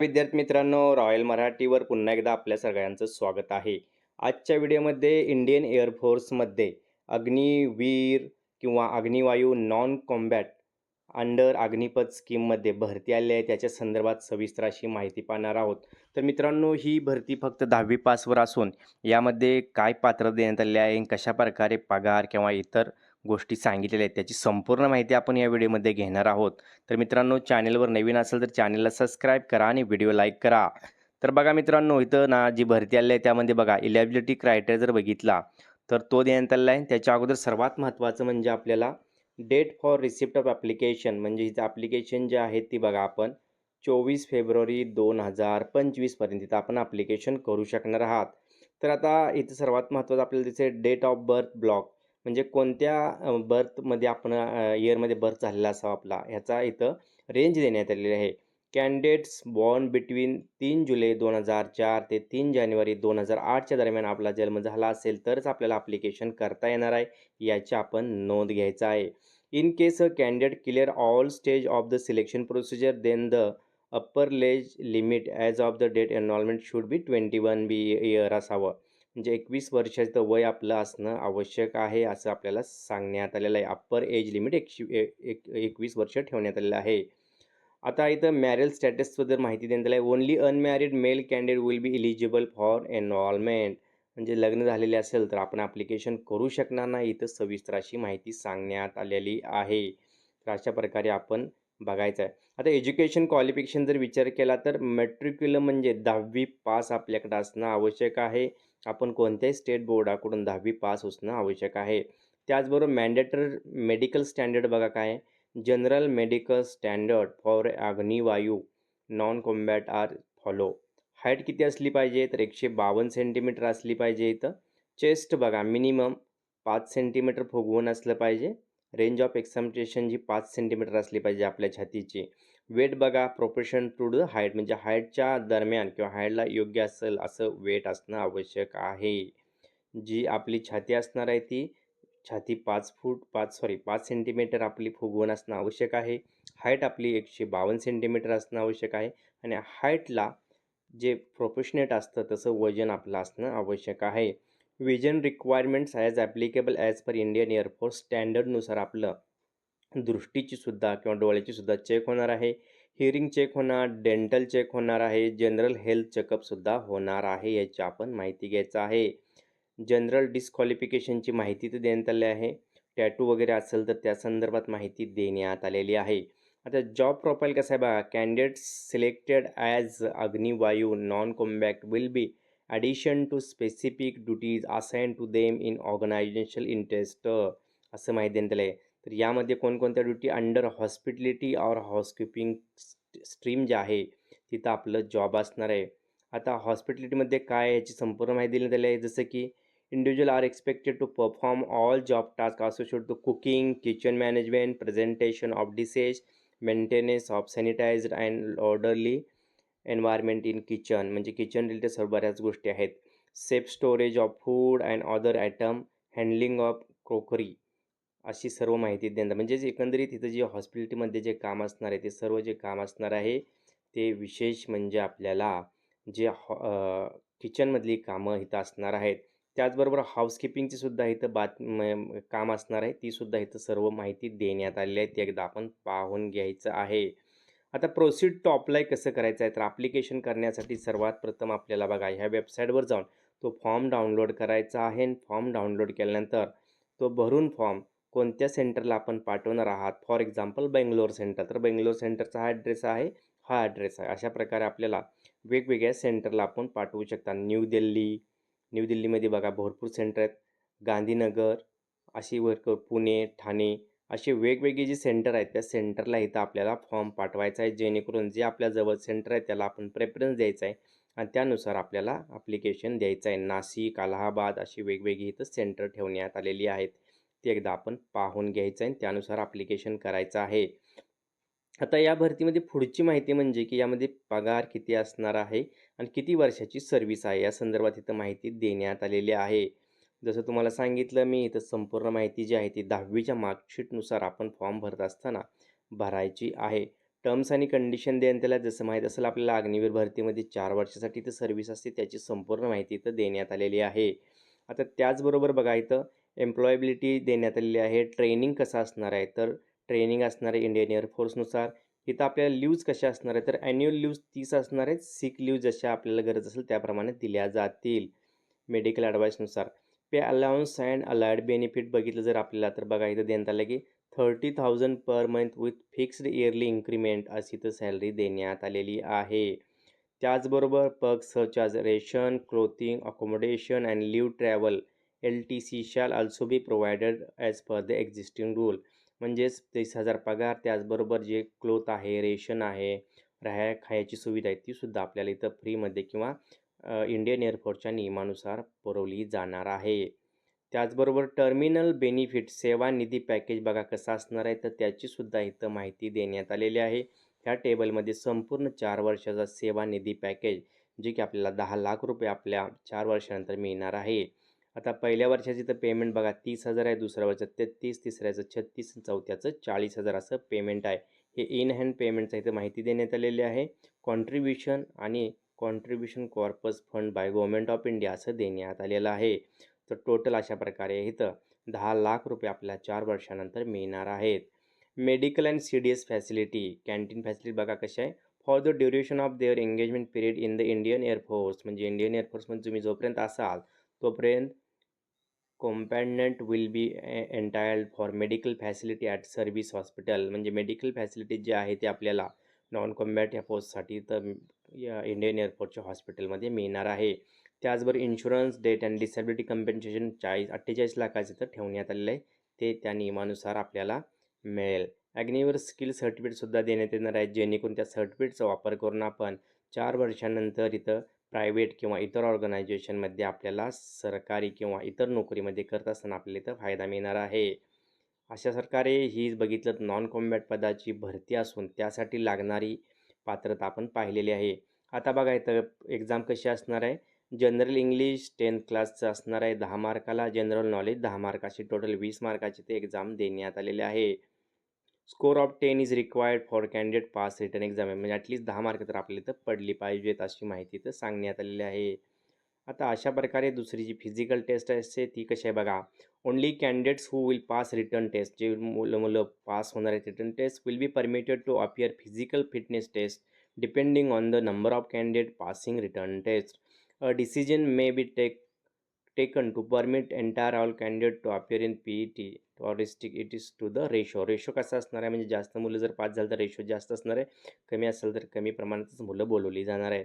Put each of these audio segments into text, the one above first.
विद्यार्थी मित्रांनो रॉयल मराठीवर पुन्हा एकदा आपल्या सगळ्यांचं स्वागत आहे. आजच्या व्हिडिओमध्ये इंडियन एअरफोर्समध्ये अग्निवीर किंवा Agnivayu non combat under Agnipath स्कीममध्ये भरती आली आहे. त्याच्या संदर्भात सविस्तर अशी माहिती पाहणार आहोत. तर मित्रांनो ही भरती फक्त दहावी पासवर असून यामध्ये काय पात्र देण्यात आले आहे कशा प्रकारे पगार किंवा इतर गोष्टी सांगितलेल्या आहेत. त्याची संपूर्ण माहिती आपण या व्हिडिओमध्ये घेणार आहोत. तर मित्रांनो चॅनेलवर नवीन असेल तर चॅनेलला सबस्क्राईब करा आणि व्हिडिओ लाईक करा. तर बघा मित्रांनो इथं ना जी भरती आली आहे त्यामध्ये बघा इलिजिबिलिटी क्रायटेरिया जर बघितला तर तो देण्यात आलेला आहे. त्याच्या अगोदर सर्वात महत्त्वाचं म्हणजे आपल्याला date for receipt of application म्हणजे हिचं ॲप्लिकेशन जे आहे ती बघा आपण चोवीस फेब्रुवारी दोन हजार पंचवीसपर्यंत इथं आपण ॲप्लिकेशन करू शकणार आहात. तर आता इथं सर्वात महत्त्वाचं आपल्याला तिथे डेट ऑफ बर्थ ब्लॉक म्हणजे कोणत्या बर्थमध्ये आपण इयरमध्ये बर्थ झालेला असावा आपला ह्याचा इथं रेंज देण्यात आलेली आहे. कॅन्डिडेट्स बॉर्न बिटवीन तीन जुलै दोन हजार चार ते तीन जानेवारी दोन हजार आठच्या दरम्यान आपला जन्म झाला असेल तरच आपल्याला ॲप्लिकेशन करता येणार आहे याची आपण नोंद घ्यायचा आहे. In case a candidate clear all stage of the selection procedure then the upper age limit as of the date enrolment should be twenty one be year असावं. म्हणजे एकवीस वर्षाचं वय आपलं असणं आवश्यक आहे असं आपल्याला सांगण्यात आलेलं आहे. अप्पर एज लिमिट एकशे एक एकवीस वर्ष ठेवण्यात आलेलं आहे. आता इथं मॅरेल जर माहिती देण्यात आली आहे only unmarried male candidate will be eligible for enrolment म्हणजे लग्न झालेले असेल तर आपण ॲप्लिकेशन करू शकणार नाही. इथं सविस्तर अशी माहिती सांगण्यात आलेली आहे. तर अशा प्रकारे आपण बघायचं आहे. आता एज्युकेशन क्वालिफिकेशन जर विचार केला तर मेट्रिक्युलम म्हणजे दहावी पास आपल्याकडे असणं आवश्यक आहे. आपण कोणत्याही स्टेट बोर्डाकडून दहावी पास असणं आवश्यक आहे. त्याचबरोबर मॅन्डेटरी मेडिकल स्टँडर्ड बघा काय? General medical standard for Agnivayu non combat are follow height किती असली पाहिजे? तर एकशे बावन्न सेंटीमीटर असली पाहिजे इथं. चेस्ट बघा मिनिमम पाच सेंटीमीटर फुगवून असलं पाहिजे. रेंज ऑफ एक्झामिटेशन जी पाच सेंटीमीटर असली पाहिजे आपल्या छातीची. वेट बघा प्रोफेशन टू द हाईट म्हणजे हाईटच्या दरम्यान किंवा हाईटला योग्य असेल असं वेट असणं आवश्यक आहे. जी आपली छाती असणार आहे ती छाती पाच फूट पाच सॉरी पाच सेंटीमीटर आपली फुगवून असणं आवश्यक आहे. हाईट आपली एकशे बावन्न सेंटीमीटर असणं आवश्यक आहे. आणि हाईटला जे प्रोफेशनेट असतं तसं वजन आपलं असणं आवश्यक आहे. Vision requirements as applicable as per Indian air force स्टँडर्डनुसार आपलं दृष्टीची सुद्धा किंवा डोळ्याची सुद्धा चेक होणार आहे. हिअरिंग चेक होणार डेंटल चेक होणार आहे जनरल हेल्थ चेकअपसुद्धा होणार आहे याची आपण माहिती घ्यायचं आहे. जनरल डिस्क्वालिफिकेशनची माहिती तर देण्यात आली आहे. टॅटू वगैरे असेल तर त्या संदर्भात माहिती देण्यात आलेली आहे. आता जॉब प्रोफाईल कसं आहे बघा candidates selected as Agniveervayu non combat will be addition to specific duties assigned to them in organisational interest असं माहिती देण्यात आलं आहे तर यामध्ये कोणकोणत्या ड्युटी अंडर हॉस्पिटॅलिटी और हाऊसकीपिंग स्ट्रीम जे आहे तिथं आपलं जॉब असणार आहे. आता हॉस्पिटॅलिटीमध्ये काय याची संपूर्ण माहिती देण्यात आली आहे. जसं की individual are expected to perform all job task associate to cooking kitchen management presentation of dishes maintenance of sanitised and orderly environment in kitchen म्हणजे किचन रिलेटेड सर्व बऱ्याच गोष्टी आहेत. Safe storage of food and other item handling of crockery अशी सर्व माहिती देणार म्हणजेच एकंदरीत इथं जे हॉस्पिटॅलिटीमध्ये जे काम असणार आहे ते सर्व जे काम असणार आहे ते विशेष म्हणजे आपल्याला जे हॉ किचनमधली कामं इथं असणार आहेत. त्याचबरोबर हाऊसकीपिंगची सुद्धा इथं बात काम असणार आहे तीसुद्धा इथं सर्व माहिती देण्यात आलेली आहे. ती एकदा आपण पाहून घ्यायचं आहे. आता प्रोसीड टू अप्लाय कसं करायचं आहे? तर ॲप्लिकेशन करण्यासाठी सर्वात प्रथम आपल्याला बघा ह्या वेबसाईटवर जाऊन तो फॉर्म डाउनलोड करायचा आहे. फॉर्म डाउनलोड केल्यानंतर तो भरून फॉर्म कोणत्या सेंटरला आपण पाठवणार आहात? For example Bangalore centre. तर बेंगलोर सेंटरचा हा ॲड्रेस आहे हा ॲड्रेस आहे. अशा प्रकारे आपल्याला वेगवेगळ्या सेंटरला आपण पाठवू शकता. न्यू दिल्ली न्यू दिल्लीमध्ये बघा भरपूर सेंटर आहेत. गांधीनगर अशी भरपूर पुणे ठाणे असे वेगवेगळे जे सेंटर आहेत त्या सेंटरला इथं आपल्याला फॉर्म पाठवायचा आहे. जेणेकरून जे आपल्या जवळ सेंटर आहे त्याला आपण प्रेफरन्स द्यायचा आहे आणि त्यानुसार आपल्याला ॲप्लिकेशन द्यायचं आहे. नाशिक अलाहाबाद अशी वेगवेगळी इथं सेंटर ठेवण्यात आलेली आहेत. ते एकदा आपण पाहून घ्यायचं आहे त्यानुसार ॲप्लिकेशन करायचं आहे. आता या भरतीमध्ये पुढची माहिती म्हणजे की यामध्ये पगार किती असणार आहे आणि किती वर्षाची सर्व्हिस आहे या संदर्भात इथं माहिती देण्यात आलेली आहे. जसं तुम्हाला सांगितलं मी इथं संपूर्ण माहिती जी आहे ती दहावीच्या मार्कशीटनुसार आपण फॉर्म भरत असताना भरायची आहे. टर्म्स आणि कंडिशन देण्यात आल्या जसं माहीत असेल आपल्याला अग्निवीर भरतीमध्ये चार वर्षासाठी इथं सर्व्हिस असते त्याची संपूर्ण माहिती इथं देण्यात आलेली आहे. आता त्याचबरोबर बघा इथं एम्प्लॉयबिलिटी देण्यात आलेली आहे. ट्रेनिंग कसं असणार आहे? तर ट्रेनिंग असणार आहे इंडियन एअरफोर्सनुसार इथं आपल्याला लीव्ज कशा असणार आहे तर ॲन्युअल लीव्ज तीस असणार आहेत. सिक लीव्ज जशा आपल्याला गरज असेल त्याप्रमाणे दिल्या जातील. Medical ॲडवाईसनुसार pay allowance and allied benefit बघितलं जर आपल्याला तर बघा इथं देण्यात आलं की thirty thousand per month with fixed yearly increment अशी तर सॅलरी देण्यात आलेली आहे. त्याचबरोबर perks such ration clothing accommodation and leave travel T C shall also be provided as per the existing rule म्हणजेच तीस हजार पगार त्याचबरोबर जे क्लोथ आहे रेशन आहे राहाय खायची सुविधा आहे तीसुद्धा आपल्याला इथं फ्रीमध्ये किंवा इंडियन एअरफोर्सच्या नियमानुसार पुरवली जाणार आहे. त्याचबरोबर टर्मिनल बेनिफिट सेवा निधी पॅकेज बघा कसा असणार आहे तर त्याचीसुद्धा इथं माहिती देण्यात आलेली आहे. ह्या टेबलमध्ये संपूर्ण चार वर्षाचा सेवा निधी पॅकेज जे की आपल्याला दहा लाख रुपये आपल्या चार वर्षानंतर मिळणार आहे. आता पहिल्या वर्षाची तर पेमेंट बघा तीस हजार आहे दुसऱ्या वर्षात. तेहतीस तिसऱ्याचं छत्तीस चौथ्याचं चाळीस हजार असं पेमेंट आहे. हे इन हँड पेमेंटचं इथं माहिती देण्यात आलेली आहे. कॉन्ट्रीब्युशन आणि contribution corpus fund by government of India असं देण्यात आलेलं आहे. तर टोटल अशा प्रकारे इथं दहा लाख रुपये आपल्या चार वर्षानंतर मिळणार आहेत. Medical and C D S facility canteen facility बघा कशा आहे. For the duration of their engagement period in the Indian air force म्हणजे इंडियन एअरफोर्समध्ये तुम्ही जोपर्यंत असाल तोपर्यंत commandant will be entitled for medical facility at service hospital म्हणजे मेडिकल फॅसिलिटी जे आहे ते आपल्याला नॉन कॉम्बॅट या पोस्टसाठी तर या इंडियन एअरफोर्सच्या हॉस्पिटलमध्ये मिळणार आहे. त्याचबरोबर insurance death and disability compensation चाळीस अठ्ठेचाळीस लाखाचं तर ठेवण्यात आलेलं आहे. ते त्या नियमानुसार आपल्याला मिळेल. ॲग्निवर स्किल सर्टिफिकेटसुद्धा देण्यात येणार आहे. जेणेकरून त्या सर्टिफिकेटचा वापर करून आपण चार वर्षानंतर इथं प्रायव्हेट किंवा इतर ऑर्गनायझेशनमध्ये आपल्याला सरकारी किंवा इतर नोकरीमध्ये करत असताना आपल्याला इथं फायदा मिळणार आहे. अशा प्रकारे ही बघितलं नॉन कॉम्बॅट पदाची भरती असून त्यासाठी लागणारी पात्रता आपण पाहिलेली आहे. आता बघा इथं एक्झाम कशी असणार आहे? जनरल इंग्लिश टेन्थ क्लासचं असणार आहे. दहा मार्काला जनरल नॉलेज दहा मार्काची टोटल वीस मार्काची ते एक्झाम देण्यात आलेले आहे. Score of ten is required for candidate pass written exam आहे. म्हणजे ॲटलीस्ट दहा मार्क तर आपल्या इथं पडली पाहिजेत अशी माहिती तर सांगण्यात आलेली आहे. आता अशा प्रकारे दुसरी जी फिजिकल टेस्ट असते ती कशी आहे बघा. Only candidates who will pass written test जे मुलं मुलं पास होणार आहेत written test will be permitted to appear physical fitness test depending on the number of candidate passing written test a decision may be take taken to permit entire all candidate to appear in P E T or restrict it is to the ratio ratio कसा असणार आहे? म्हणजे जास्त मुलं जर pass झालं तर ratio जास्त असणार आहे. कमी असेल तर कमी प्रमाणातच मुलं बोलवली जाणार आहे.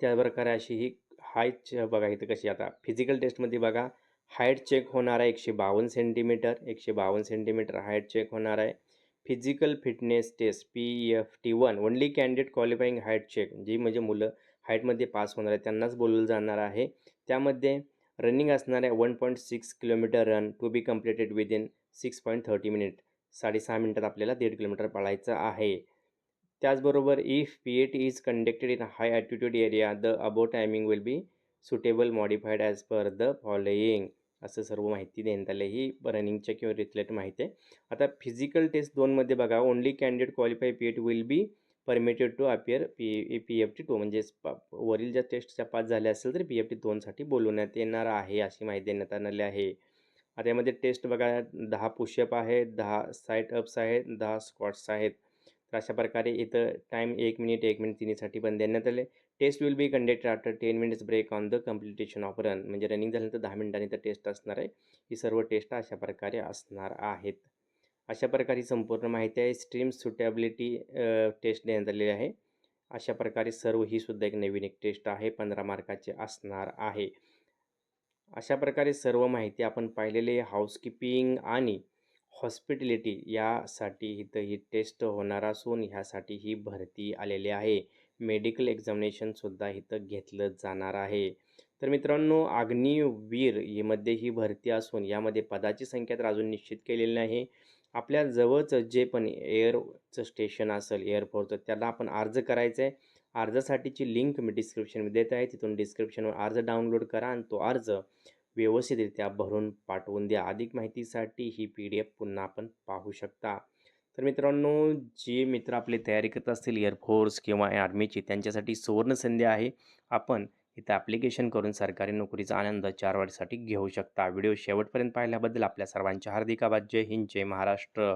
त्याप्रकारे अशी ही हाईट बघा इथं कशी आता. फिजिकल टेस्टमध्ये बघा हाईट चेक होणार आहे एकशे बावन्न सेंटीमीटर एकशे बावन्न सेंटीमीटर हाईट चेक होणार आहे. Physical fitness test P F T one only candidate qualifying height check जी म्हणजे मुलं हाईटमध्ये पास होणार आहे. त्यांनाच बोलवलं जाणार आहे. त्यामध्ये रनिंग असणाऱ्या one point six kilometre run to be completed within six point thirty minute साडेसहा मिनटात आपल्याला दीड किलोमीटर पळायचं आहे. त्याचबरोबर if P A T is conducted in high altitude area the above timing will be suitable modified as per the following असं सर्व माहिती देण्यात आली ही रनिंगच्या किंवा रिलेटेड माहिती आहे. आता फिजिकल टेस्ट दोनमध्ये बघा. Only candidate qualify P eight will be permitted to appear P P F T two म्हणजेच वरील ज्या टेस्टच्या पास झाल्या असेल तर पी एफ टी दोनसाठी बोलवण्यात येणार आहे अशी माहिती देण्यात आलेली आहे. आता यामध्ये टेस्ट बघा दहा पुशअप आहेत दहा साईट अप्स आहेत दहा स्क्वॉट्स आहेत. तर अशा प्रकारे इथं टाईम एक मिनिट एक मिनिट तिन्हीसाठी पण देण्यात आले. Test will be conducted after ten minutes break on the completion of run म्हणजे रनिंग झाल्यानंतर दहा मिनिटांनी तर टेस्ट असणार आहे. ही सर्व टेस्ट अशा प्रकारे असणार आहेत. अशा प्रकारे संपूर्ण माहिती आहे. स्ट्रीम सुटेबिलिटी टेस्ट देण्यात आलेली आहे. अशा प्रकारे सर्व ही सुद्धा एक नवीन एक टेस्ट आहे. पंधरा मार्काचे असणार आहे. अशा प्रकारे सर्व माहिती आपण पाहिलेली हाऊसकीपिंग आणि हॉस्पिटॅलिटी यासाठी इथं ही टेस्ट होणार असून ह्यासाठी ही भरती आलेली आहे. मेडिकल एक्झामिनेशनसुद्धा इथं घेतलं जाणार आहे. तर मित्रांनो अग्निवीर यामध्ये ही भरती असून यामध्ये पदाची संख्या तर अजून निश्चित केलेली नाही. आपल्या जवळचं जे पण एअरचं स्टेशन असेल एअरपोर्टचं त्याला आपण अर्ज करायचं आहे. अर्जासाठीची लिंक मी डिस्क्रिप्शनमध्ये देत आहे. तिथून डिस्क्रिप्शनवर अर्ज डाउनलोड करा आणि तो अर्ज व्यवस्थितरित्या भरून पाठवून द्या. अधिक माहितीसाठी ही पी डी एफ पुन्हा आपण पाहू शकता. तर मित्रांनो जे मित्र आपली तयारी करत असतील एअरफोर्स किंवा आर्मीची त्यांच्यासाठी सुवर्ण संधी आहे. आपण इथं ॲप्लिकेशन करून सरकारी नोकरीचा आनंद चार वर्षासाठी घेऊ शकता. व्हिडिओ शेवटपर्यंत पाहिल्याबद्दल आपल्या सर्वांचे हार्दिक आभार. जय हिंद जय महाराष्ट्र.